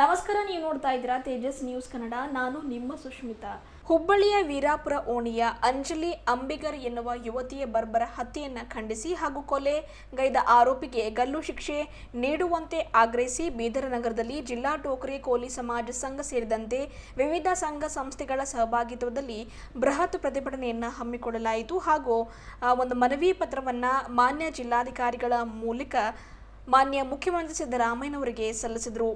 ನಮಸ್ಕಾರ, ನೀವು ನೋಡ್ತಾ ಇದ್ದೀರಾ ತೇಜಸ್ ನ್ಯೂಸ್ ಕನ್ನಡ. ನಾನು ನಿಮ್ಮ ಸುಷ್ಮಿತಾ ಹುಬ್ಬಳ್ಳಿಯ ವೀರಾಪುರ ಓಣಿಯ ಅಂಜಲಿ ಅಂಬಿಗರ್ ಎನ್ನುವ ಯುವತಿಯ ಬರ್ಬರ ಹತ್ಯೆಯನ್ನು ಖಂಡಿಸಿ ಹಾಗೂ ಕೊಲೆ ಗೈದ ಆರೋಪಿಗೆ ಗಲ್ಲು ಶಿಕ್ಷೆ ನೀಡುವಂತೆ ಆಗ್ರಹಿಸಿ ಬೀದರ ನಗರದಲ್ಲಿ ಜಿಲ್ಲಾ ಟೋಕರಿ ಕೋಲಿ ಸಮಾಜ ಸಂಘ ಸೇರಿದಂತೆ ವಿವಿಧ ಸಂಘ ಸಂಸ್ಥೆಗಳ ಸಹಭಾಗಿತ್ವದಲ್ಲಿ ಬೃಹತ್ ಪ್ರತಿಭಟನೆಯನ್ನು ಹಮ್ಮಿಕೊಳ್ಳಲಾಯಿತು ಹಾಗೂ ಒಂದು ಮನವಿ ಪತ್ರವನ್ನು ಮಾನ್ಯ ಜಿಲ್ಲಾಧಿಕಾರಿಗಳ ಮೂಲಕ ಮಾನ್ಯ ಮುಖ್ಯಮಂತ್ರಿ ಸಿದ್ದರಾಮಯ್ಯನವರಿಗೆ ಸಲ್ಲಿಸಿದರು.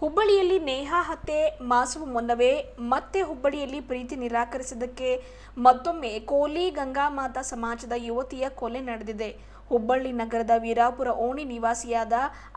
ಹುಬ್ಬಳ್ಳಿಯಲ್ಲಿ ನೇಹಾ ಹತ್ಯೆ ಮಾಸುವ ಮುನ್ನವೇ ಮತ್ತೆ ಹುಬ್ಬಳ್ಳಿಯಲ್ಲಿ ಪ್ರೀತಿ ನಿರಾಕರಿಸಿದ್ದಕ್ಕೆ ಮತ್ತೊಮ್ಮೆ ಕೋಲಿ ಗಂಗಾಮಾತಾ ಸಮಾಜದ ಯುವತಿಯ ಕೊಲೆ ನಡೆದಿದೆ. ಹುಬ್ಬಳ್ಳಿ ನಗರದ ವೀರಾಪುರ ಓಣಿ ನಿವಾಸಿಯಾದ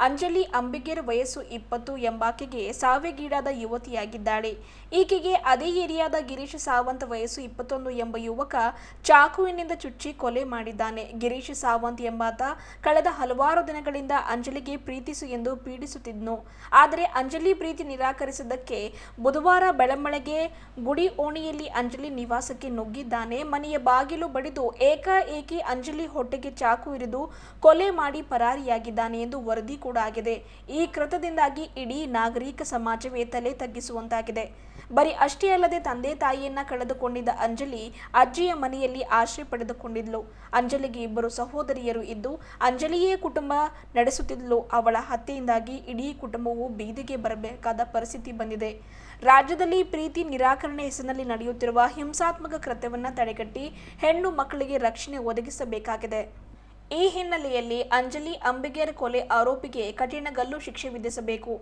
ಅಂಜಲಿ ಅಂಬಿಗೇರ್ ವಯಸ್ಸು ಇಪ್ಪತ್ತು ಎಂಬಾಕೆಗೆ ಸಾವಿಗೀಡಾದ ಯುವತಿಯಾಗಿದ್ದಾಳೆ. ಈಕೆಗೆ ಅದೇ ಏರಿಯಾದ ಗಿರೀಶ್ ಸಾವಂತ್ ವಯಸ್ಸು ಇಪ್ಪತ್ತೊಂದು ಎಂಬ ಯುವಕ ಚಾಕುವಿನಿಂದ ಚುಚ್ಚಿ ಕೊಲೆ ಮಾಡಿದ್ದಾನೆ. ಗಿರೀಶ್ ಸಾವಂತ್ ಎಂಬಾತ ಕಳೆದ ಹಲವಾರು ದಿನಗಳಿಂದ ಅಂಜಲಿಗೆ ಪ್ರೀತಿಸು ಎಂದು ಪೀಡಿಸುತ್ತಿದ್ನು. ಆದರೆ ಅಂಜಲಿ ಪ್ರೀತಿ ನಿರಾಕರಿಸಿದ್ದಕ್ಕೆ ಬುಧವಾರ ಬೆಳಮಳೆಗೆ ಗುಡಿ ಓಣಿಯಲ್ಲಿ ಅಂಜಲಿ ನಿವಾಸಕ್ಕೆ ನುಗ್ಗಿದ್ದಾನೆ. ಮನೆಯ ಬಾಗಿಲು ಬಡಿದು ಏಕಾಏಕಿ ಅಂಜಲಿ ಹೊಟ್ಟೆಗೆ ಚಾಕು ಇರಿದು ಕೊಲೆ ಮಾಡಿ ಪರಾರಿಯಾಗಿದ್ದಾನೆ ಎಂದು ವರದಿ ಕೂಡ ಆಗಿದೆ. ಈ ಕೃತದಿಂದಾಗಿ ಇಡೀ ನಾಗರಿಕ ಸಮಾಜವೇ ತಲೆ ತಗ್ಗಿಸುವಂತಾಗಿದೆ. ಬರೀ ಅಷ್ಟೇ ಅಲ್ಲದೆ ತಂದೆ ತಾಯಿಯನ್ನ ಕಳೆದುಕೊಂಡಿದ್ದ ಅಂಜಲಿ ಅಜ್ಜಿಯ ಮನೆಯಲ್ಲಿ ಆಶ್ರಯ ಪಡೆದುಕೊಂಡಿದ್ಲು. ಅಂಜಲಿಗೆ ಇಬ್ಬರು ಸಹೋದರಿಯರು ಇದ್ದು ಅಂಜಲಿಯೇ ಕುಟುಂಬ ನಡೆಸುತ್ತಿದ್ಲು. ಅವಳ ಹತ್ಯೆಯಿಂದಾಗಿ ಇಡೀ ಕುಟುಂಬವು ಬೀದಿಗೆ ಬರಬೇಕಾದ ಪರಿಸ್ಥಿತಿ ಬಂದಿದೆ. ರಾಜ್ಯದಲ್ಲಿ ಪ್ರೀತಿ ನಿರಾಕರಣೆ ಹೆಸರಿನಲ್ಲಿ ನಡೆಯುತ್ತಿರುವ ಹಿಂಸಾತ್ಮಕ ಕೃತ್ಯವನ್ನು ತಡೆಗಟ್ಟಿ ಹೆಣ್ಣು ಮಕ್ಕಳಿಗೆ ರಕ್ಷಣೆ ಒದಗಿಸಬೇಕಾಗಿದೆ. ಈ ಹಿನ್ನೆಲೆಯಲ್ಲಿ ಅಂಜಲಿ ಅಂಬಿಗೇರ್ ಕೊಲೆ ಆರೋಪಿಗೆ ಕಠಿಣ ಗಲ್ಲು ಶಿಕ್ಷೆ ವಿಧಿಸಬೇಕು.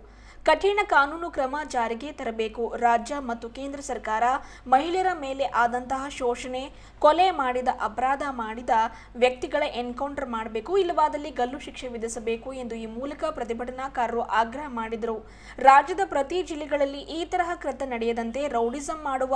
ಕಠಿಣ ಕಾನೂನು ಕ್ರಮ ಜಾರಿಗೆ ತರಬೇಕು. ರಾಜ್ಯ ಮತ್ತು ಕೇಂದ್ರ ಸರ್ಕಾರ ಮಹಿಳೆಯರ ಮೇಲೆ ಆದಂತಹ ಶೋಷಣೆ, ಕೊಲೆ ಮಾಡಿದ, ಅಪರಾಧ ಮಾಡಿದ ವ್ಯಕ್ತಿಗಳ ಎನ್ಕೌಂಟರ್ ಮಾಡಬೇಕು, ಇಲ್ಲವಾದಲ್ಲಿ ಗಲ್ಲು ಶಿಕ್ಷೆ ವಿಧಿಸಬೇಕು ಎಂದು ಈ ಮೂಲಕ ಪ್ರತಿಭಟನಾಕಾರರು ಆಗ್ರಹ ಮಾಡಿದರು. ರಾಜ್ಯದ ಪ್ರತಿ ಜಿಲ್ಲೆಗಳಲ್ಲಿ ಈ ತರಹ ಕೃತ್ಯ ನಡೆಯದಂತೆ ರೌಡಿಸಂ ಮಾಡುವ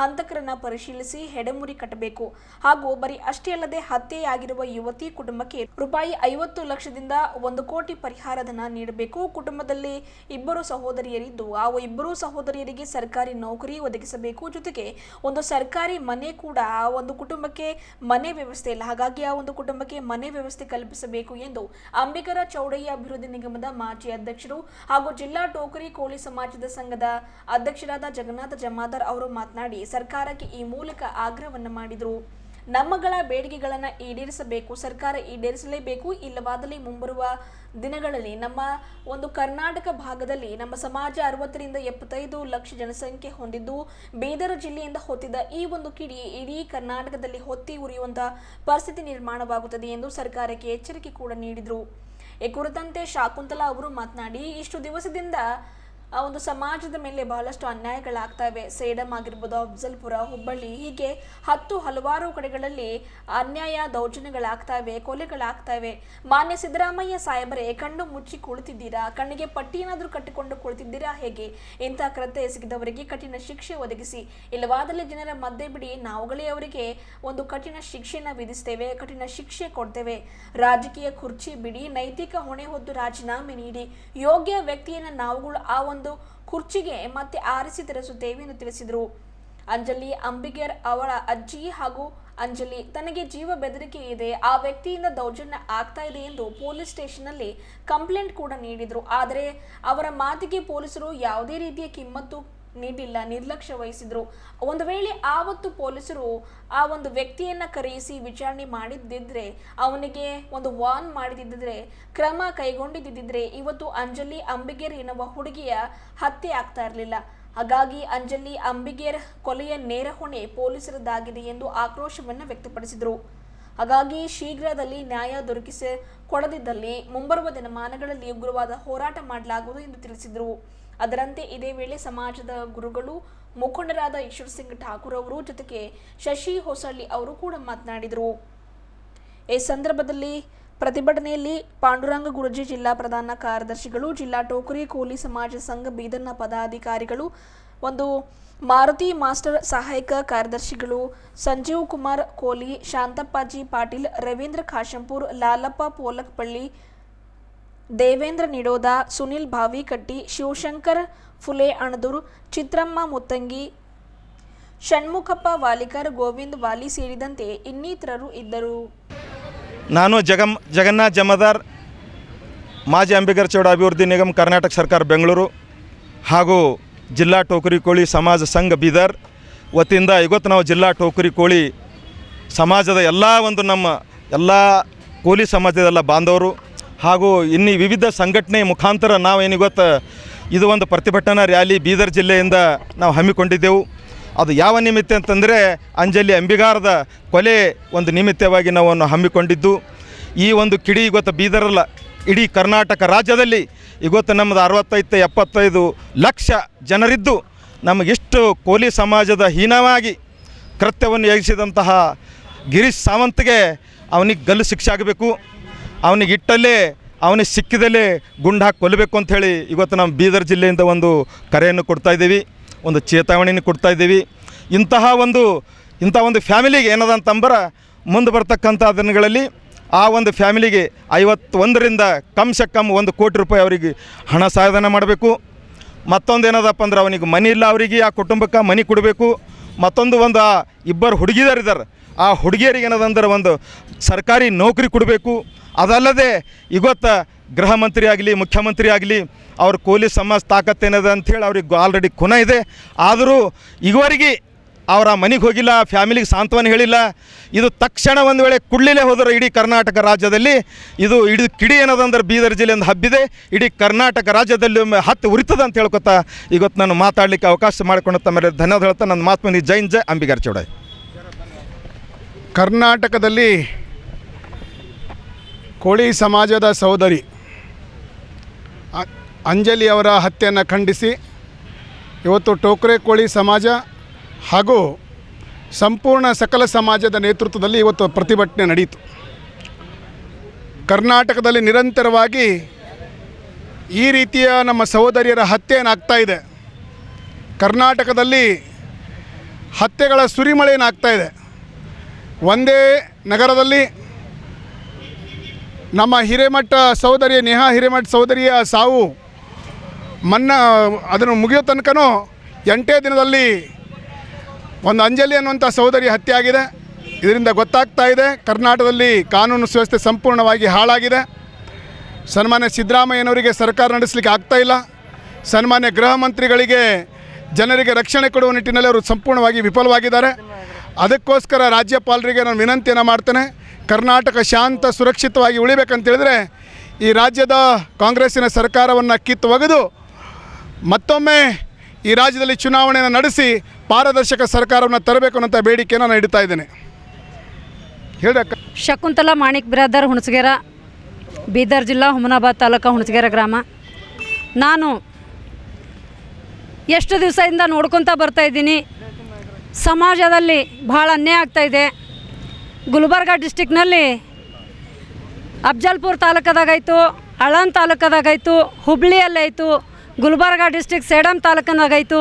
ಹಂತಕರನ್ನ ಪರಿಶೀಲಿಸಿ ಹೆಡೆಮುರಿ ಕಟ್ಟಬೇಕು. ಹಾಗೂ ಬರೀ ಅಷ್ಟೇ ಅಲ್ಲದೆ ಹತ್ಯೆಯಾಗಿರುವ ಯುವತಿ ಕುಟುಂಬಕ್ಕೆ ರೂಪಾಯಿ ಐವತ್ತು ಲಕ್ಷದಿಂದ ಒಂದು ಕೋಟಿ ಪರಿಹಾರಧನ ನೀಡಬೇಕು. ಕುಟುಂಬದಲ್ಲಿ ಇಬ್ಬರು ಸಹೋದರಿಯರಿದ್ದು ಆ ಇಬ್ಬರು ಸಹೋದರಿಯರಿಗೆ ಸರ್ಕಾರಿ ನೌಕರಿ ಒದಗಿಸಬೇಕು. ಜೊತೆಗೆ ಒಂದು ಸರ್ಕಾರಿ ಮನೆ ಕೂಡ ಆ ಒಂದು ಕುಟುಂಬಕ್ಕೆ ಮನೆ ವ್ಯವಸ್ಥೆ ಇಲ್ಲ. ಹಾಗಾಗಿ ಆ ಒಂದು ಕುಟುಂಬಕ್ಕೆ ಮನೆ ವ್ಯವಸ್ಥೆ ಕಲ್ಪಿಸಬೇಕು ಎಂದು ಅಂಬಿಕರ ಚೌಡಯ್ಯ ಅಭಿವೃದ್ಧಿ ನಿಗಮದ ಮಾಜಿ ಅಧ್ಯಕ್ಷರು ಹಾಗೂ ಜಿಲ್ಲಾ ಟೋಕರಿ ಕೋಳಿ ಸಮಾಜದ ಸಂಘದ ಅಧ್ಯಕ್ಷರಾದ ಜಗನ್ನಾಥ ಜಮಾದಾರ್ ಅವರು ಮಾತನಾಡಿ, ಸರ್ಕಾರಕ್ಕೆ ಈ ಮೂಲಕ ಆಗ್ರಹವನ್ನು ಮಾಡಿದರು. ನಮ್ಮಗಳ ಬೇಡಿಕೆಗಳನ್ನು ಈಡೇರಿಸಬೇಕು, ಸರ್ಕಾರ ಈಡೇರಿಸಲೇಬೇಕು, ಇಲ್ಲವಾದಲ್ಲಿ ಮುಂಬರುವ ದಿನಗಳಲ್ಲಿ ನಮ್ಮ ಒಂದು ಕರ್ನಾಟಕ ಭಾಗದಲ್ಲಿ ನಮ್ಮ ಸಮಾಜ ಅರವತ್ತರಿಂದ ಎಪ್ಪತ್ತೈದು ಲಕ್ಷ ಜನಸಂಖ್ಯೆ ಹೊಂದಿದ್ದು, ಬೀದರ್ ಜಿಲ್ಲೆಯಿಂದ ಹೊತ್ತಿದ್ದ ಈ ಒಂದು ಕಿಡಿ ಇಡೀ ಕರ್ನಾಟಕದಲ್ಲಿ ಹೊತ್ತಿ ಉರಿಯುವಂತಹ ಪರಿಸ್ಥಿತಿ ನಿರ್ಮಾಣವಾಗುತ್ತದೆ ಎಂದು ಸರ್ಕಾರಕ್ಕೆ ಎಚ್ಚರಿಕೆ ಕೂಡ ನೀಡಿದರು. ಈ ಕುರಿತಂತೆ ಶಾಕುಂತಲಾ ಅವರು ಮಾತನಾಡಿ, ಇಷ್ಟು ದಿವಸದಿಂದ ಆ ಒಂದು ಸಮಾಜದ ಮೇಲೆ ಬಹಳಷ್ಟು ಅನ್ಯಾಯಗಳಾಗ್ತಾ ಇವೆ ಸೇಡಂ ಆಗಿರ್ಬೋದು, ಅಫ್ಜಲ್ಪುರ, ಹುಬ್ಬಳ್ಳಿ, ಹೀಗೆ ಹತ್ತು ಹಲವಾರು ಕಡೆಗಳಲ್ಲಿ ಅನ್ಯಾಯ ದೌರ್ಜನ್ಯಗಳಾಗ್ತಾ ಇವೆ ಕೊಲೆಗಳಾಗ್ತಾ ಇವೆ ಮಾನ್ಯ ಸಿದ್ದರಾಮಯ್ಯ ಸಾಹೇಬರೇ, ಕಣ್ಣು ಮುಚ್ಚಿ ಕುಳಿತಿದ್ದೀರಾ? ಕಣ್ಣಿಗೆ ಪಟ್ಟಿ ಏನಾದರೂ ಕಟ್ಟಿಕೊಂಡು ಕುಳಿತಿದ್ದೀರಾ ಹೇಗೆ? ಇಂಥ ಕೃತ್ಯ ಎಸಗಿದವರಿಗೆ ಕಠಿಣ ಶಿಕ್ಷೆ ಒದಗಿಸಿ. ಇಲ್ಲವಾದಲ್ಲಿ ಜನರ ಮಧ್ಯೆ ಬಿಡಿ, ನಾವುಗಳೇ ಅವರಿಗೆ ಒಂದು ಕಠಿಣ ಶಿಕ್ಷೆನ ವಿಧಿಸ್ತೇವೆ, ಕಠಿಣ ಶಿಕ್ಷೆ ಕೊಡ್ತೇವೆ. ರಾಜಕೀಯ ಕುರ್ಚಿ ಬಿಡಿ, ನೈತಿಕ ಹೊಣೆ ಹೊತ್ತು ರಾಜೀನಾಮೆ ನೀಡಿ. ಯೋಗ್ಯ ವ್ಯಕ್ತಿಯನ್ನು ನಾವುಗಳು ಆ ಒಂದು ಕುರ್ಚಿಗೆ ಮತ್ತೆ ಆರಿಸಿ ತರಿಸುತ್ತೇವೆ ಎಂದು ತಿಳಿಸಿದರು. ಅಂಜಲಿ ಅಂಬಿಗೇರ್ ಅವಳ ಅಜ್ಜಿ ಹಾಗೂ ಅಂಜಲಿ ತನಗೆ ಜೀವ ಬೆದರಿಕೆ ಇದೆ. ಆ ವ್ಯಕ್ತಿಯಿಂದ ದೌರ್ಜನ್ಯ ಆಗ್ತಾ ಇದೆ ಎಂದು ಪೊಲೀಸ್ ಸ್ಟೇಷನ್ನಲ್ಲಿ ಕಂಪ್ಲೇಂಟ್ ಕೂಡ ನೀಡಿದರು. ಆದರೆ ಅವರ ಮಾತಿಗೆ ಪೊಲೀಸರು ಯಾವುದೇ ರೀತಿಯ ಕಿಮ್ಮತ್ತು ನೀಡಿಲ್ಲ, ನಿರ್ಲಕ್ಷ್ಯ ವಹಿಸಿದ್ರು. ಒಂದು ವೇಳೆ ಆವತ್ತು ಪೊಲೀಸರು ಆ ಒಂದು ವ್ಯಕ್ತಿಯನ್ನ ಕರೆಯಿಸಿ ವಿಚಾರಣೆ ಮಾಡಿದ್ದಿದ್ರೆ, ಅವನಿಗೆ ಒಂದು ವಾರ್ನ್ ಮಾಡಿದಿದ್ದರೆ, ಕ್ರಮ ಕೈಗೊಂಡಿದ್ದಿದ್ರೆ ಇವತ್ತು ಅಂಜಲಿ ಅಂಬಿಗೇರ್ ಎನ್ನುವ ಹುಡುಗಿಯ ಹತ್ಯೆ ಆಗ್ತಾ ಇರಲಿಲ್ಲ. ಹಾಗಾಗಿ ಅಂಜಲಿ ಅಂಬಿಗೇರ್ ಕೊಲೆಯ ನೇರ ಹೊಣೆ ಪೊಲೀಸರದ್ದಾಗಿದೆ ಎಂದು ಆಕ್ರೋಶವನ್ನು ವ್ಯಕ್ತಪಡಿಸಿದರು. ಹಾಗಾಗಿ ಶೀಘ್ರದಲ್ಲಿ ನ್ಯಾಯ ದೊರಕಿಸಿ ಕೊಡದಿದ್ದಲ್ಲಿ ಮುಂಬರುವ ದಿನಮಾನಗಳಲ್ಲಿ ಉಗ್ರವಾದ ಹೋರಾಟ ಮಾಡಲಾಗುವುದು ಎಂದು ತಿಳಿಸಿದರು. ಅದರಂತೆ ಇದೇ ವೇಳೆ ಸಮಾಜದ ಗುರುಗಳು ಮುಖಂಡರಾದ ಈಶ್ವರ್ ಸಿಂಗ್ ಠಾಕೂರ್ ಅವರು ಜೊತೆಗೆ ಶಶಿ ಹೊಸಳ್ಳಿ ಅವರು ಕೂಡ ಮಾತನಾಡಿದರು. ಈ ಸಂದರ್ಭದಲ್ಲಿ ಪ್ರತಿಭಟನೆಯಲ್ಲಿ ಪಾಂಡುರಂಗ ಗುರುಜಿ ಜಿಲ್ಲಾ ಪ್ರಧಾನ ಕಾರ್ಯದರ್ಶಿಗಳು, ಜಿಲ್ಲಾ ಟೋಕರಿ ಕೋಲಿ ಸಮಾಜ ಸಂಘ ಬೀದರ್ನ ಪದಾಧಿಕಾರಿಗಳು, ಒಂದು ಮಾರುತಿ ಮಾಸ್ಟರ್ ಸಹಾಯಕ ಕಾರ್ಯದರ್ಶಿಗಳು ಸಂಜೀವ್ ಕುಮಾರ್ ಕೋಲಿ, ಶಾಂತಪ್ಪಾಜಿ ಪಾಟೀಲ್, ರವೀಂದ್ರ ಖಾಶಂಪುರ್, ಲಾಲಪ್ಪ ಪೋಲಕ್ಪಳ್ಳಿ ದೇವೇಂದ್ರ ನಿಡೋದ ಸುನಿಲ್ ಭಾವಿಕಟ್ಟಿ ಶಿವಶಂಕರ್ ಫುಲೆ ಅಣದೂರು, ಚಿತ್ರಮ್ಮ ಮುತ್ತಂಗಿ, ಷಣ್ಮುಖಪ್ಪ ವಾಲಿಕರ್, ಗೋವಿಂದ್ ವಾಲಿ ಸೇರಿದಂತೆ ಇನ್ನಿತರರು ಇದ್ದರು. ನಾನು ಜಗಮ್, ಜಗನ್ನಾಥ ಜಮದಾರ್, ಮಾಜಿ ಅಂಬಿಗರ್ ಚೌಡ ಅಭಿವೃದ್ಧಿ ನಿಗಮ, ಕರ್ನಾಟಕ ಸರ್ಕಾರ ಬೆಂಗಳೂರು ಹಾಗೂ ಜಿಲ್ಲಾ ಟೋಕರಿ ಕೋಳಿ ಸಮಾಜ ಸಂಘ ಬೀದರ್ ವತಿಯಿಂದ ಇವತ್ತು ನಾವು ಜಿಲ್ಲಾ ಟೋಕರಿ ಕೋಳಿ ಸಮಾಜದ ಎಲ್ಲ ಒಂದು ನಮ್ಮ ಎಲ್ಲ ಕೋಲಿ ಸಮಾಜದ ಎಲ್ಲ ಬಾಂಧವರು ಹಾಗೂ ಇನ್ನಿ ವಿವಿಧ ಸಂಘಟನೆ ಮುಖಾಂತರ ನಾವೇನು ಇವತ್ತು ಇದು ಒಂದು ಪ್ರತಿಭಟನಾ ರ್ಯಾಲಿ ಬೀದರ್ ಜಿಲ್ಲೆಯಿಂದ ನಾವು ಹಮ್ಮಿಕೊಂಡಿದ್ದೆವು. ಅದು ಯಾವ ನಿಮಿತ್ತ ಅಂತಂದರೆ ಅಂಜಲಿ ಅಂಬಿಗಾರದ ಕೊಲೆ ಒಂದು ನಿಮಿತ್ತವಾಗಿ ನಾವು ಹಮ್ಮಿಕೊಂಡಿದ್ದು. ಈ ಒಂದು ಕಿಡಿ ಇವತ್ತು ಬೀದರಲ್ಲ ಇಡೀ ಕರ್ನಾಟಕ ರಾಜ್ಯದಲ್ಲಿ ಇವತ್ತು ನಮ್ಮದು ಅರವತ್ತೈದು, ಎಪ್ಪತ್ತೈದು ಲಕ್ಷ ಜನರಿದ್ದು. ನಮಗೆಷ್ಟು ಕೋಲಿ ಸಮಾಜದ ಹೀನವಾಗಿ ಕೃತ್ಯವನ್ನು ಎಗಿಸಿದಂತಹ ಗಿರೀಶ್ ಸಾವಂತ್ಗೆ ಅವನಿಗೆ ಗಲ್ಲು ಶಿಕ್ಷೆ ಆಗಬೇಕು. ಅವನಿಗೆ ಇಟ್ಟಲ್ಲೇ, ಅವನಿಗೆ ಸಿಕ್ಕಿದಲ್ಲೇ ಗುಂಡು ಹಾಕಿ ಕೊಲ್ಲಬೇಕು ಅಂಥೇಳಿ ಇವತ್ತು ನಮ್ಮ ಬೀದರ್ ಜಿಲ್ಲೆಯಿಂದ ಒಂದು ಕರೆಯನ್ನು ಕೊಡ್ತಾ ಇದ್ದೀವಿ, ಒಂದು ಚೇತಾವಣೆಯನ್ನು ಕೊಡ್ತಾ ಇದ್ದೀವಿ. ಇಂತಹ ಒಂದು, ಇಂಥ ಒಂದು ಫ್ಯಾಮಿಲಿಗೆ ಏನದ ಅಂತಂಬರ ಮುಂದೆ ಬರ್ತಕ್ಕಂಥ ದಿನಗಳಲ್ಲಿ ಆ ಒಂದು ಫ್ಯಾಮಿಲಿಗೆ ಐವತ್ತೊಂದರಿಂದ ಕಮ್ ಸೆ ಕಮ್ ಒಂದು ಕೋಟಿ ರೂಪಾಯಿ ಅವರಿಗೆ ಹಣ ಸಹಾಯಧನ ಮಾಡಬೇಕು. ಮತ್ತೊಂದು ಏನದಪ್ಪ ಅಂದ್ರೆ ಅವನಿಗೆ ಮನೆ ಇಲ್ಲ ಅವರಿಗೆ, ಆ ಕುಟುಂಬಕ್ಕೆ ಮನೆ ಕೊಡಬೇಕು. ಮತ್ತೊಂದು ಒಂದು ಆ ಇಬ್ಬರು ಹುಡುಗಿಯರಿದ್ದಾರೆ. ಆ ಹುಡುಗಿಯರಿಗೆ ಏನದಂದ್ರೆ ಒಂದು ಸರ್ಕಾರಿ ನೌಕರಿ ಕೊಡಬೇಕು. ಅದಲ್ಲದೆ ಇವತ್ತು ಗೃಹ ಮಂತ್ರಿ ಆಗಲಿ, ಮುಖ್ಯಮಂತ್ರಿ ಆಗಲಿ, ಅವ್ರ ಕೋಲಿ ಸಮಾಜ ತಾಕತ್ತೇನದ ಅಂಥೇಳಿ ಅವ್ರಿಗೆ ಆಲ್ರೆಡಿ ಖುನ ಇದೆ. ಆದರೂ ಇವರಿಗೆ ಅವರ ಮನೆಗೆ ಹೋಗಿಲ್ಲ, ಫ್ಯಾಮಿಲಿಗೆ ಸಾಂತ್ವನ ಹೇಳಿಲ್ಲ. ಇದು ತಕ್ಷಣ ಒಂದು ವೇಳೆ ಕುಡ್ಲಿಲ್ಲೇ ಹೋದರೆ ಇಡೀ ಕರ್ನಾಟಕ ರಾಜ್ಯದಲ್ಲಿ ಇದು ಇಡೀ ಕಿಡಿ ಏನದಂದ್ರೆ ಬೀದರ್ ಜಿಲ್ಲೆಯಿಂದ ಹಬ್ಬಿದೆ. ಇಡೀ ಕರ್ನಾಟಕ ರಾಜ್ಯದಲ್ಲಿ ಒಮ್ಮೆ ಹತ್ತು ಉರಿತದ ಅಂತ ಹೇಳ್ಕೊತಾ ಇವತ್ತು ನಾನು ಮಾತಾಡಲಿಕ್ಕೆ ಅವಕಾಶ ಮಾಡಿಕೊಂಡು ತಮ್ಮ ಧನ್ಯವಾದ ಹೇಳ್ತಾ ನನ್ನ ಮಾತು ಜೈನ್ ಜೈ ಅಂಬಿಗಾರ್ ಚೌಡಾಯ್. ಕರ್ನಾಟಕದಲ್ಲಿ ಕೋಳಿ ಸಮಾಜದ ಸಹೋದರಿ ಅಂಜಲಿ ಅವರ ಹತ್ಯೆಯನ್ನು ಖಂಡಿಸಿ ಇವತ್ತು ಟೋಕ್ರೆ ಕೋಳಿ ಸಮಾಜ ಹಾಗೂ ಸಂಪೂರ್ಣ ಸಕಲ ಸಮಾಜದ ನೇತೃತ್ವದಲ್ಲಿ ಇವತ್ತು ಪ್ರತಿಭಟನೆ ನಡೆಯಿತು. ಕರ್ನಾಟಕದಲ್ಲಿ ನಿರಂತರವಾಗಿ ಈ ರೀತಿಯ ನಮ್ಮ ಸಹೋದರಿಯರ ಹತ್ಯೆಯನ್ನಾಗ್ತಾ ಇದೆ. ಕರ್ನಾಟಕದಲ್ಲಿ ಹತ್ಯೆಗಳ ಸುರಿಮಳೆಯನ್ನಾಗ್ತಾ ಇದೆ. ಒಂದೇ ನಗರದಲ್ಲಿ ನಮ್ಮ ಹಿರೇಮಠ ಸಹೋದರಿ ನೇಹಾ ಹಿರೇಮಠ ಸಹೋದರಿಯ ಸಾವು ಮನ್ನಾ, ಅದನ್ನು ಮುಗಿಯೋ ತನಕನೂ ಎಂಟೇ ದಿನದಲ್ಲಿ ಒಂದು ಅಂಜಲಿ ಅನ್ನುವಂಥ ಸಹೋದರಿ ಹತ್ಯೆ ಆಗಿದೆ ಇದರಿಂದ ಗೊತ್ತಾಗ್ತಾ ಇದೆ, ಕರ್ನಾಟಕದಲ್ಲಿ ಕಾನೂನು ಸುವ್ಯವಸ್ಥೆ ಸಂಪೂರ್ಣವಾಗಿ ಹಾಳಾಗಿದೆ. ಸನ್ಮಾನ್ಯ ಸಿದ್ದರಾಮಯ್ಯನವರಿಗೆ ಸರ್ಕಾರ ನಡೆಸಲಿಕ್ಕೆ ಆಗ್ತಾ ಇಲ್ಲ. ಸನ್ಮಾನ್ಯ ಗೃಹ ಮಂತ್ರಿಗಳಿಗೆ ಜನರಿಗೆ ರಕ್ಷಣೆ ಕೊಡುವ ನಿಟ್ಟಿನಲ್ಲಿ ಅವರು ಸಂಪೂರ್ಣವಾಗಿ ವಿಫಲವಾಗಿದ್ದಾರೆ. ಅದಕ್ಕೋಸ್ಕರ ರಾಜ್ಯಪಾಲರಿಗೆ ನಾನು ವಿನಂತಿಯನ್ನು ಮಾಡ್ತೇನೆ. ಕರ್ನಾಟಕ ಶಾಂತ ಸುರಕ್ಷಿತವಾಗಿ ಉಳಿಬೇಕಂತೇಳಿದ್ರೆ ಈ ರಾಜ್ಯದ ಕಾಂಗ್ರೆಸ್ಸಿನ ಸರ್ಕಾರವನ್ನು ಕಿತ್ತು ಒಗೆದು ಮತ್ತೊಮ್ಮೆ ಈ ರಾಜ್ಯದಲ್ಲಿ ಚುನಾವಣೆಯನ್ನು ನಡೆಸಿ ಪಾರದರ್ಶಕ ಸರ್ಕಾರವನ್ನು ತರಬೇಕು ಅನ್ನೋಂಥ ಬೇಡಿಕೆಯನ್ನು ನಾನು ಇಡ್ತಾ ಇದ್ದೇನೆ. ಹೇಳಕ್ಕ ಶಕುಂತಲಾ ಮಾಣಿಕ್ ಬ್ರದರ್ ಹುಣಸಗೇರ, ಬೀದರ್ ಜಿಲ್ಲಾ ಹುಮನಾಬಾದ್ ತಾಲೂಕು ಹುಣಸಗೇರ ಗ್ರಾಮ. ನಾನು ಎಷ್ಟು ದಿವಸದಿಂದ ನೋಡ್ಕೊತಾ ಬರ್ತಾ ಇದ್ದೀನಿ. ಸಮಾಜದಲ್ಲಿ ಭಾಳ ಅನ್ಯಾಯ ಆಗ್ತಾಯಿದೆ ಗುಲ್ಬರ್ಗ ಡಿಸ್ಟಿಕ್ನಲ್ಲಿ ಅಫ್ಜಲ್ಪುರ್ ತಾಲೂಕದಾಗಾಯಿತು, ಅಳನ್ ತಾಲೂಕದಾಗಾಯಿತು, ಹುಬ್ಳಿಯಲ್ಲಾಯಿತು, ಗುಲ್ಬರ್ಗ ಡಿಸ್ಟಿಕ್ ಸೇಡಂ ತಾಲೂಕಿನಾಗಾಯಿತು.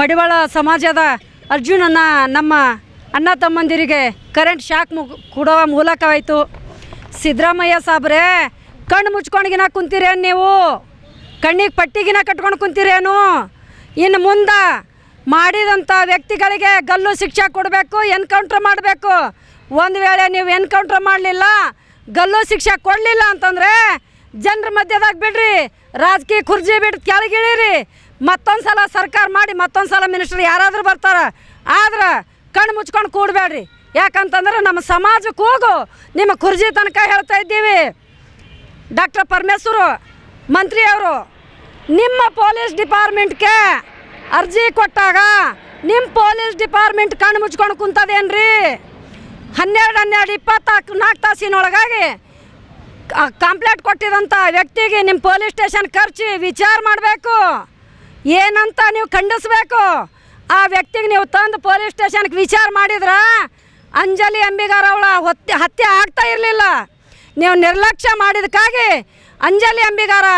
ಮಡಿವಾಳ ಸಮಾಜದ ಅರ್ಜುನನ್ನ ನಮ್ಮ ಅಣ್ಣ ತಮ್ಮಂದಿರಿಗೆ ಕರೆಂಟ್ ಶಾಕ್ ಮು, ಕೊಡುವ ಮೂಲಕವಾಯಿತು. ಸಿದ್ದರಾಮಯ್ಯ ಸಾಬ್ರೆ, ಕಣ್ಣು ಮುಚ್ಕೊಂಡಿಗಿನ ಕುಂತಿರೇನು ನೀವು? ಕಣ್ಣಿಗೆ ಪಟ್ಟಿಗಿನ ಕಟ್ಕೊಂಡು ಕುಂತೀರೇನು? ಇನ್ನು ಮುಂದೆ ಮಾಡಿದಂಥ ವ್ಯಕ್ತಿಗಳಿಗೆ ಗಲ್ಲು ಶಿಕ್ಷೆ ಕೊಡಬೇಕು, ಎನ್ಕೌಂಟ್ರ್ ಮಾಡಬೇಕು. ಒಂದು ವೇಳೆ ನೀವು ಎನ್ಕೌಂಟ್ರ್ ಮಾಡಲಿಲ್ಲ, ಗಲ್ಲು ಶಿಕ್ಷೆ ಕೊಡಲಿಲ್ಲ ಅಂತಂದರೆ ಜನರ ಮಧ್ಯದಾಗ ಬಿಡ್ರಿ, ರಾಜಕೀಯ ಕುರ್ಜಿ ಬಿಟ್ಟು ಕೆಳಗಿಳಿರಿ ಮತ್ತೊಂದು ಸಲ ಸರ್ಕಾರ ಮಾಡಿ ಮತ್ತೊಂದು ಸಲ ಮಿನಿಸ್ಟರ್ ಯಾರಾದರೂ ಬರ್ತಾರೆ, ಆದ್ರೆ ಕಣ್ಣು ಮುಚ್ಕೊಂಡು ಕೂಡಬೇಡ್ರಿ. ಯಾಕಂತಂದ್ರೆ ನಮ್ಮ ಸಮಾಜಕ್ಕೆ ಹೋಗು, ನಿಮ್ಮ ಕುರ್ಜಿ ತನಕ ಹೇಳ್ತಾ ಇದ್ದೀವಿ. ಡಾಕ್ಟರ್ ಪರಮೇಶ್ವರು, ಮಂತ್ರಿಯವರು, ನಿಮ್ಮ ಪೊಲೀಸ್ ಡಿಪಾರ್ಟ್ಮೆಂಟ್ಗೆ ಅರ್ಜಿ ಕೊಟ್ಟಾಗ ನಿಮ್ಮ ಪೊಲೀಸ್ ಡಿಪಾರ್ಟ್ಮೆಂಟ್ ಕಣ್ಣು ಮುಚ್ಕೊಂಡು ಕುಂತದೇನ್ರಿ? ಹನ್ನೆರಡು ಹನ್ನೆರಡು ಇಪ್ಪತ್ತಾಕು ನಾಲ್ಕು ತಾಸಿನೊಳಗಾಗಿ ಕಂಪ್ಲೇಂಟ್ ಕೊಟ್ಟಿದಂಥ ವ್ಯಕ್ತಿಗೆ ನಿಮ್ಮ ಪೊಲೀಸ್ ಸ್ಟೇಷನ್ ಖರ್ಚು ವಿಚಾರ ಮಾಡಬೇಕು. ಏನಂತ ನೀವು ಖಂಡಿಸ್ಬೇಕು. ಆ ವ್ಯಕ್ತಿಗೆ ನೀವು ತಂದು ಪೊಲೀಸ್ ಸ್ಟೇಷನ್ಗೆ ವಿಚಾರ ಮಾಡಿದ್ರ ಅಂಜಲಿ ಅಂಬಿಗಾರ್ ಅವಳ ಹೊತ್ತೆ ಹತ್ಯೆ ಆಗ್ತಾ ಇರಲಿಲ್ಲ. ನೀವು ನಿರ್ಲಕ್ಷ್ಯ ಮಾಡಿದಕ್ಕಾಗಿ ಅಂಜಲಿ ಅಂಬಿಗಾರ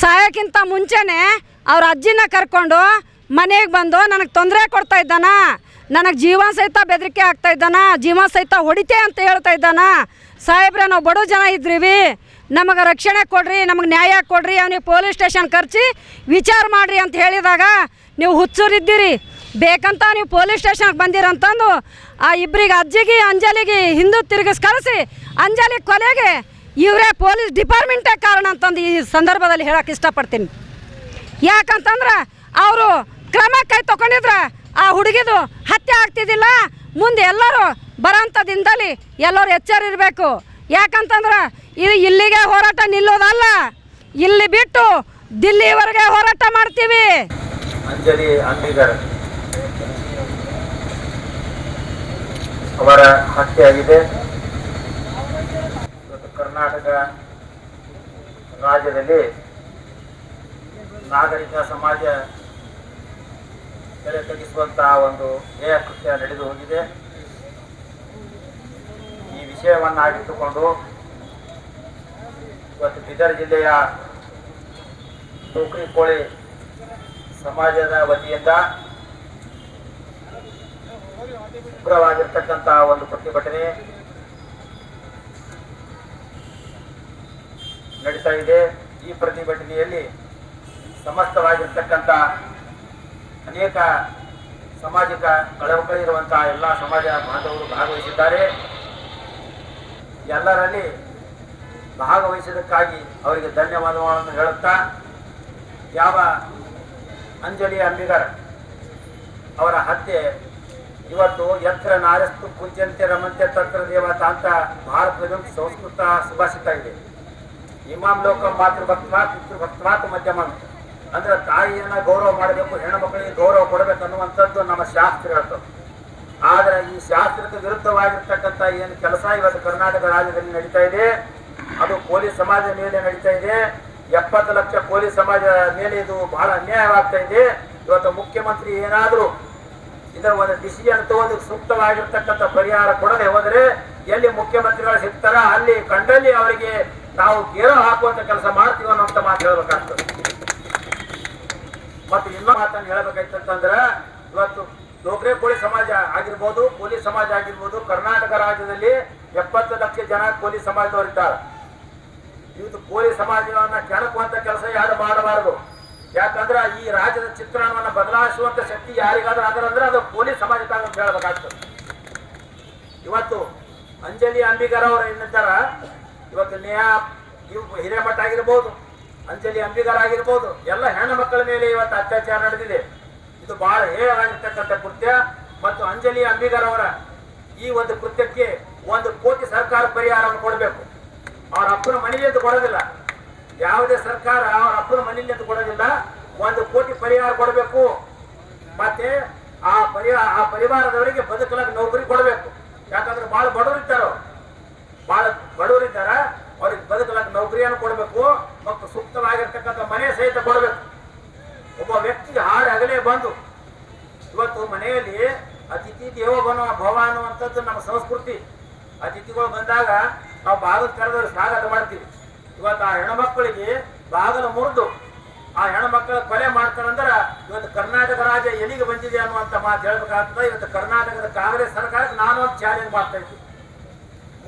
ಸಾಯೋಕ್ಕಿಂತ ಮುಂಚೆನೆ ಅವ್ರ ಅಜ್ಜಿನ ಕರ್ಕೊಂಡು ಮನೆಗೆ ಬಂದು ನನಗೆ ತೊಂದರೆ ಕೊಡ್ತಾ ಇದ್ದಾನ? ನನಗೆ ಜೀವ ಸಹಿತ ಬೆದರಿಕೆ ಆಗ್ತಾ ಇದ್ದಾನ? ಜೀವ ಸಹಿತ ಹೊಡಿತೆ ಅಂತ ಹೇಳ್ತಾ ಇದ್ದಾನ? ಸಾಹೇಬ್ರೆ, ನಾವು ಬಡ ಜನ ಇದ್ರಿವಿ. ನಮಗೆ ರಕ್ಷಣೆ ಕೊಡ್ರಿ, ನಮಗೆ ನ್ಯಾಯ ಕೊಡ್ರಿ, ಅವನಿಗೆ ಪೊಲೀಸ್ ಸ್ಟೇಷನ್ ಕರ್ಚಿ ವಿಚಾರ ಮಾಡ್ರಿ ಅಂತ ಹೇಳಿದಾಗ ನೀವು ಹುಚ್ಚೂರಿದ್ದೀರಿ. ಬೇಕಂತ ನೀವು ಪೊಲೀಸ್ ಸ್ಟೇಷನ್ಗೆ ಬಂದಿರಂತಂದು ಆ ಇಬ್ಬರಿಗೆ ಅಜ್ಜಿಗೆ, ಅಂಜಲಿಗೆ ಹಿಂದೂ ತಿರುಗಿಸ್ ಕಳಿಸಿ ಅಂಜಲಿ ಕೊಲೆಗೆ ಇವರೇ ಪೊಲೀಸ್ ಡಿಪಾರ್ಟ್ಮೆಂಟೇ ಕಾರಣ ಅಂತಂದು ಈ ಸಂದರ್ಭದಲ್ಲಿ ಹೇಳಕ್ಕೆ ಇಷ್ಟಪಡ್ತೀನಿ. ಯಾಕಂತಂದ್ರೆ ಅವರು ಕ್ರಮ ಕೈ ತೊಗೊಂಡಿದ್ರೆ ಆ ಹುಡುಗಿದು ಹತ್ಯೆ ಆಗ್ತಿದ್ದಿಲ್ಲ. ಮುಂದೆ ಎಲ್ಲರೂ ಬರೋಂಥ ದಿನದಲ್ಲಿ ಎಲ್ಲರೂ ಎಚ್ಚರಿರಬೇಕು. ಯಾಕಂತಂದ್ರೆ ಇದು ಇಲ್ಲಿಗೆ ಹೋರಾಟ ನಿಲ್ಲೋದಲ್ಲ. ಇಲ್ಲಿ ಬಿಟ್ಟು ದಿಲ್ಲಿವರೆಗೆ ಹೋರಾಟ ಮಾಡ್ತೀವಿ. ಅವರ ಹತ್ಯೆಯಾಗಿದೆ ಇವತ್ತು ಕರ್ನಾಟಕ ರಾಜ್ಯದಲ್ಲಿ ನಾಗರಿಕ ಸಮಾಜ ತಲೆ ತಗ್ಗಿಸುವಂತಹ ಒಂದು ಹೇಯ ಕೃತ್ಯ ನಡೆದು ಹೋಗಿದೆ. ಈ ವಿಷಯವನ್ನಾಗಿಟ್ಟುಕೊಂಡು ಇವತ್ತು ಬೀದರ್ ಜಿಲ್ಲೆಯ ಟೋಕ್ರಿ ಕೋಳಿ ಸಮಾಜದ ವತಿಯಿಂದ ಉಗ್ರವಾಗಿರ್ತಕ್ಕಂತಹ ಒಂದು ಪ್ರತಿಭಟನೆ ನಡೀತಾ ಇದೆ. ಈ ಪ್ರತಿಭಟನೆಯಲ್ಲಿ ಸಮಸ್ತವಾಗಿರ್ತಕ್ಕಂಥ ಅನೇಕ ಸಾಮಾಜಿಕ ಕಳವಳಿರುವಂತಹ ಎಲ್ಲ ಸಮಾಜ ಬಾಂಧವರು ಭಾಗವಹಿಸಿದ್ದಾರೆ. ಎಲ್ಲರಲ್ಲಿ ಭಾಗವಹಿಸಿದ್ದಕ್ಕಾಗಿ ಅವರಿಗೆ ಧನ್ಯವಾದಗಳನ್ನು ಹೇಳುತ್ತಾ, ಯಾವ ಅಂಜಲಿ ಅಂಬಿಗರ್ ಅವರ ಹತ್ಯೆ ಇವತ್ತು ಯತ್ರ ನಾರಸ್ತು ಪೂಜ್ಯಂತೆ ರಮಂತೆ ತತ್ರ ದೇವತಾ ಅಂತ ಭಾರತದ ಸಂಸ್ಕೃತ ಸುಭಾಷಿತ ಇದೆ. ಇಮಾಮ್ ಲೋಕ ಮಾತೃಭಕ್ತ ಪಿತೃಭಕ್ತ ಮಧ್ಯಮ. ಅಂದ್ರೆ ತಾಯಿಯನ್ನ ಗೌರವ ಮಾಡಬೇಕು, ಹೆಣ್ಣು ಮಕ್ಕಳಿಗೆ ಗೌರವ ಕೊಡಬೇಕು ಅನ್ನುವಂಥದ್ದು ನಮ್ಮ ಶಾಸ್ತ್ರ ಹೇಳ್ತದೆ ಆದ್ರೆ ಈ ಶಾಸ್ತ್ರಕ್ಕೆ ವಿರುದ್ಧವಾಗಿರ್ತಕ್ಕಂಥ ಏನು ಕೆಲಸ ಇವತ್ತು ಕರ್ನಾಟಕ ರಾಜ್ಯದಲ್ಲಿ ನಡೀತಾ ಇದೆ, ಅದು ಪೊಲೀಸ್ ಸಮಾಜದ ಮೇಲೆ ನಡೀತಾ ಇದೆ. ಎಪ್ಪತ್ತು ಲಕ್ಷ ಪೊಲೀಸ್ ಸಮಾಜ ಮೇಲೆ ಇದು ಬಹಳ ಅನ್ಯಾಯವಾಗ್ತಾ ಇದೆ. ಇವತ್ತು ಮುಖ್ಯಮಂತ್ರಿ ಏನಾದರೂ ಇದರ ಒಂದು ಡಿಸಿಷನ್ ತಗೊಂಡು ಸೂಕ್ತವಾಗಿರ್ತಕ್ಕಂಥ ಪರಿಹಾರ ಕೊಡದೆ ಹೋದರೆ ಎಲ್ಲಿ ಮುಖ್ಯಮಂತ್ರಿಗಳು ಸಿಗ್ತಾರ ಅಲ್ಲಿ ಕಂಡಲ್ಲಿ ಅವರಿಗೆ ನಾವು ಗೇರ ಹಾಕುವಂತ ಕೆಲಸ ಮಾಡ್ತೀವಿ ಅನ್ನೋಂಥ ಮಾತು ಹೇಳ್ಬೇಕಾಗ್ತದೆ. ಮತ್ತು ಇನ್ನೊಂದು ಮಾತನ್ನು ಹೇಳ್ಬೇಕಾಯ್ತಂತಂದ್ರೆ, ಇವತ್ತು ಡೋಗ್ರೆ ಕೋಳಿ ಸಮಾಜ ಆಗಿರ್ಬೋದು, ಪೊಲೀಸ್ ಸಮಾಜ ಆಗಿರ್ಬೋದು, ಕರ್ನಾಟಕ ರಾಜ್ಯದಲ್ಲಿ ಎಪ್ಪತ್ತು ಲಕ್ಷ ಜನ ಪೊಲೀಸ್ ಸಮಾಜದವರಿದ್ದಾರೆ ಇವತ್ತು ಕೋಳಿ ಸಮಾಜವನ್ನ ಕೆಣಕುವಂತ ಕೆಲಸ ಯಾರು ಮಾಡಬಾರದು? ಯಾಕಂದ್ರೆ ಈ ರಾಜ್ಯದ ಚಿತ್ರಣವನ್ನ ಬದಲಾಯಿಸುವಂತ ಶಕ್ತಿ ಯಾರಿಗಾದ್ರೂ ಅದರಂದ್ರೆ ಅದು ಪೊಲೀಸ್ ಸಮಾಜಕ್ಕಾಗಿ ಅಂತ ಹೇಳ್ಬೇಕಾಗ್ತದೆ. ಇವತ್ತು ಅಂಜಲಿ ಅಂಬಿಗರ್ ಅವರು ಏನಿದ್ದಾರ ಇವತ್ತು ನೇಹಾ ಇವ್ ಹಿರೇಮಠ ಆಗಿರ್ಬೋದು, ಅಂಜಲಿ ಅಂಬಿಗರಾಗಿರ್ಬೋದು ಎಲ್ಲ ಹೆಣ್ಣು ಮಕ್ಕಳ ಮೇಲೆ ಇವತ್ತು ಅತ್ಯಾಚಾರ ನಡೆದಿದೆ. ಇದು ಬಹಳ ಹೇಯವಾಗಿರ್ತಕ್ಕಂಥ ಕೃತ್ಯ. ಮತ್ತು ಅಂಜಲಿ ಅಂಬಿಗರ್ ಅವರ ಈ ಒಂದು ಕೃತ್ಯಕ್ಕೆ ಒಂದು ಕೋಟಿ ಸರ್ಕಾರ ಪರಿಹಾರವನ್ನು ಕೊಡಬೇಕು. ಅವರ ಅಪ್ಪನ ಮನೆಯಲ್ಲಿ ಕೊಡೋದಿಲ್ಲ. ಯಾವುದೇ ಸರ್ಕಾರ ಅವರ ಅಪ್ಪನ ಮನೆಯಲ್ಲಿ ಕೊಡೋದಿಲ್ಲ. ಒಂದು ಕೋಟಿ ಪರಿಹಾರ ಕೊಡಬೇಕು. ಮತ್ತೆ ಆ ಪರಿಹಾರ ಆ ಪರಿವಾರದವರಿಗೆ ಬದುಕಲಾಗ ನೌಕರಿ ಕೊಡಬೇಕು ಯಾಕಂದ್ರೆ ಬಹಳ ಬಡವರು ಇದ್ದಾರೆ ಅವ್ರು. ಬಹಳ ಬಡವರು ಇದ್ದಾರ ಅವ್ರಿಗೆ ಬದುಕಲಾಗ ನೌಕರಿಯನ್ನು ಕೊಡಬೇಕು ಮತ್ತು ಸೂಕ್ತವಾಗಿರ್ತಕ್ಕಂಥ ಮನೆ ಸಹಿತ ಕೊಡಬೇಕು ಒಬ್ಬ ವ್ಯಕ್ತಿಗೆ ಬಂದು. ಇವತ್ತು ಮನೆಯಲ್ಲಿ ಅತಿಥಿ ದೇವೋ ಬನೋ ಭವ ಅನ್ನುವಂಥದ್ದು ನಮ್ಮ ಸಂಸ್ಕೃತಿ. ಅತಿಥಿಗಳು ಬಂದಾಗ ನಾವು ಬಾಗಿಲು ಕರೆದವರು ಸ್ವಾಗತ ಮಾಡ್ತೀವಿ. ಇವತ್ತು ಆ ಹೆಣ್ಮಕ್ಳಿಗೆ ಬಾಗಿಲು ಮುರಿದು ಆ ಹೆಣ್ಮಕ್ಳ ಕೊಲೆ ಮಾಡ್ತಾರಂದ್ರೆ ಇವತ್ತು ಕರ್ನಾಟಕ ರಾಜ್ಯ ಎಲ್ಲಿಗೆ ಬಂದಿದೆ ಅನ್ನುವಂಥ ಮಾತು ಹೇಳ್ಬೇಕಾಗ್ತದೆ. ಇವತ್ತು ಕರ್ನಾಟಕದ ಕಾಂಗ್ರೆಸ್ ಸರ್ಕಾರಕ್ಕೆ ನಾನು ಒಂದು ಚಾಲೆಂಜ್ ಮಾಡ್ತಾ ಇದ್ದೀನಿ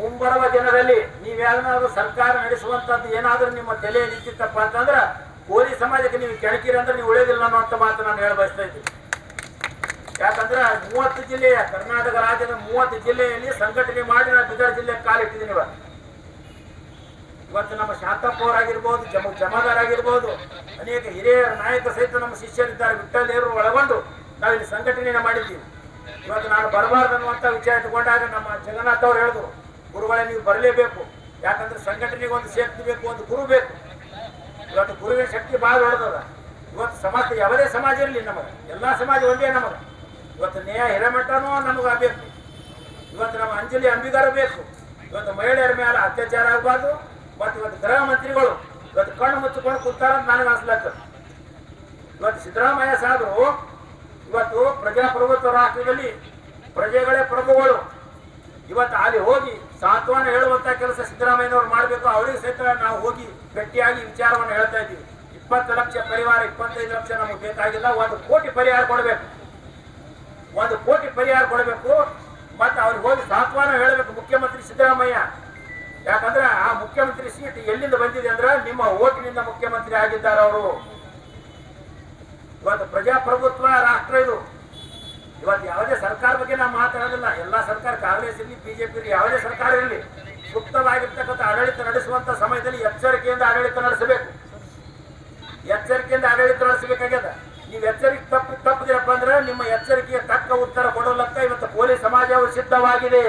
ಮುಂಬರುವ ದಿನದಲ್ಲಿ ನೀವೇನಾದ್ರೂ ಸರ್ಕಾರ ನಡೆಸುವಂಥದ್ದು ಏನಾದರೂ ನಿಮ್ಮ ತಲೆ ನಿಂತಿತ್ತಪ್ಪ ಅಂತಂದ್ರೆ ಕೋಲಿ ಸಮಾಜಕ್ಕೆ ನೀವು ಕೆಣಕಿರಿ ಅಂದ್ರೆ ನೀವು ಉಳಿಯೋದಿಲ್ಲ ಅನ್ನುವಂಥ ಮಾತು ನಾನು ಹೇಳ ಬಯಸ್ತಾ ಇದ್ದೀನಿ. ಯಾಕಂದ್ರೆ ಮೂವತ್ತು ಜಿಲ್ಲೆಯ, ಕರ್ನಾಟಕ ರಾಜ್ಯದ ಮೂವತ್ತು ಜಿಲ್ಲೆಯಲ್ಲಿ ಸಂಘಟನೆ ಮಾಡಿ ನಾನು ಬಿದರ್ ಜಿಲ್ಲೆ ಕಾಲಿಟ್ಟಿದ್ದೀನಿ ಇವತ್ತು ಇವತ್ತು ನಮ್ಮ ಶಾಂತಪ್ಪ ಅವರಾಗಿರ್ಬೋದು ಜಮ, ಜಮಾದಾರ್ ಆಗಿರ್ಬೋದು, ಅನೇಕ ಹಿರಿಯ ನಾಯಕ ಸಹಿತ ನಮ್ಮ ಶಿಷ್ಯರಿದ್ದಾರೆ. ವಿಠ್ಠಲೇರು ಒಳಗೊಂಡು ನಾವು ಇಲ್ಲಿ ಸಂಘಟನೆಯನ್ನು ಮಾಡಿದ್ದೀವಿ. ಇವತ್ತು ನಾನು ಬರಬಾರ್ದು ಅನ್ನುವಂಥ ವಿಚಾರ ಇಟ್ಕೊಂಡಾಗ ನಮ್ಮ ಜಗನ್ನಾಥ್ ಅವ್ರು ಹೇಳಿದ್ರು, ಗುರುಗಳೇ ನೀವು ಬರಲೇಬೇಕು. ಯಾಕಂದ್ರೆ ಸಂಘಟನೆಗೆ ಒಂದು ಶಕ್ತಿ ಬೇಕು ಒಂದು ಗುರು ಬೇಕು. ಇವತ್ತು ಗುರುವಿನ ಶಕ್ತಿ ಭಾಳ ದೊಡ್ಡದದ. ಇವತ್ತು ಸಮಾಜ, ಯಾವುದೇ ಸಮಾಜ ಇರಲಿ ನಮಗೆ. ಎಲ್ಲ ಸಮಾಜ ಒಂದೇ ನಮಗೆ. ಇವತ್ತು ನೇಹ ಹಿರೇಮಠನೂ ನಮಗೆ ಬೇಕು ಇವತ್ತು ನಮ್ಮ ಅಂಜಲಿ ಅಂಬಿಗಾರ ಬೇಕು. ಇವತ್ತು ಮಹಿಳೆಯರ ಮೇಲೆ ಅತ್ಯಾಚಾರ ಆಗಬಾರ್ದು. ಮತ್ತು ಇವತ್ತು ಗೃಹ ಮಂತ್ರಿಗಳು ಇವತ್ತು ಕಣ್ಣು ಮುಚ್ಚಿಕೊಂಡು ಕೂತಾರ ನನಗೆ ಅನ್ಸ್ಲಕ್ಕ ಇವತ್ತು ಸಿದ್ದರಾಮಯ್ಯ ಸಾಹೇಬರು ಇವತ್ತು ಪ್ರಜಾಪ್ರಭುತ್ವ ರಾಷ್ಟ್ರದಲ್ಲಿ ಪ್ರಜೆಗಳೇ ಪ್ರಭುಗಳು. ಇವತ್ತು ಅಲ್ಲಿ ಹೋಗಿ ಸಾಂತ್ವನ ಹೇಳುವಂತ ಕೆಲಸ ಸಿದ್ದರಾಮಯ್ಯನವ್ರು ಮಾಡಬೇಕು, ಅವರಿಗೆ ಸಹಿತ ನಾವು ಹೋಗಿ ಗಟ್ಟಿಯಾಗಿ ವಿಚಾರವನ್ನು ಹೇಳ್ತಾ ಇದ್ದೀವಿ. ಇಪ್ಪತ್ತು ಲಕ್ಷ ಪರಿವಾರ, ಇಪ್ಪತ್ತೈದು ಲಕ್ಷ ನಮಗೆ ಬೇಕಾಗಿಲ್ಲ, ಒಂದು ಕೋಟಿ ಪರಿಹಾರ ಕೊಡಬೇಕು. ಒಂದು ಕೋಟಿ ಪರಿಹಾರ ಕೊಡಬೇಕು, ಮತ್ತೆ ಅವ್ರಿಗೆ ಹೋಗಿ ಸಾಂತ್ವನ ಹೇಳಬೇಕು ಮುಖ್ಯಮಂತ್ರಿ ಸಿದ್ದರಾಮಯ್ಯ. ಯಾಕಂದ್ರೆ ಆ ಮುಖ್ಯಮಂತ್ರಿ ಸೀಟ್ ಎಲ್ಲಿಂದ ಬಂದಿದೆ ಅಂದ್ರೆ ನಿಮ್ಮ ಓಟಿನಿಂದ ಮುಖ್ಯಮಂತ್ರಿ ಆಗಿದ್ದಾರೆ ಅವರು. ಇವತ್ತು ಪ್ರಜಾಪ್ರಭುತ್ವ ರಾಷ್ಟ್ರ ಇದು. ಬಗ್ಗೆ ನಾವು ಮಾತಾಡೋದಿಲ್ಲ. ಎಲ್ಲ ಸರ್ಕಾರ ಕಾಂಗ್ರೆಸ್ ಇರಲಿ, ಬಿಜೆಪಿ ಯಾವುದೇ ಸರ್ಕಾರ ಇರಲಿ ಸೂಕ್ತವಾಗಿರ್ತಕ್ಕಂಥ ಆಡಳಿತ ನಡೆಸುವಂತ ಸಮಯದಲ್ಲಿ ಎಚ್ಚರಿಕೆಯಿಂದ ಆಡಳಿತ ನಡೆಸಬೇಕು. ಎಚ್ಚರಿಕೆಯಿಂದ ಆಡಳಿತ ನಡೆಸಬೇಕಾಗ್ಯದ? ನೀವು ಎಚ್ಚರಿಕೆ ತಪ್ಪು ತಪ್ಪದಿರಪ್ಪ ಅಂದ್ರೆ ನಿಮ್ಮ ಎಚ್ಚರಿಕೆಯ ತಕ್ಕ ಉತ್ತರ ಕೊಡೋಲಕ್ಕ ಇವತ್ತು ಪೊಲೀಸ್ ಸಮಾಜವು ಸಿದ್ಧವಾಗಿದೆ.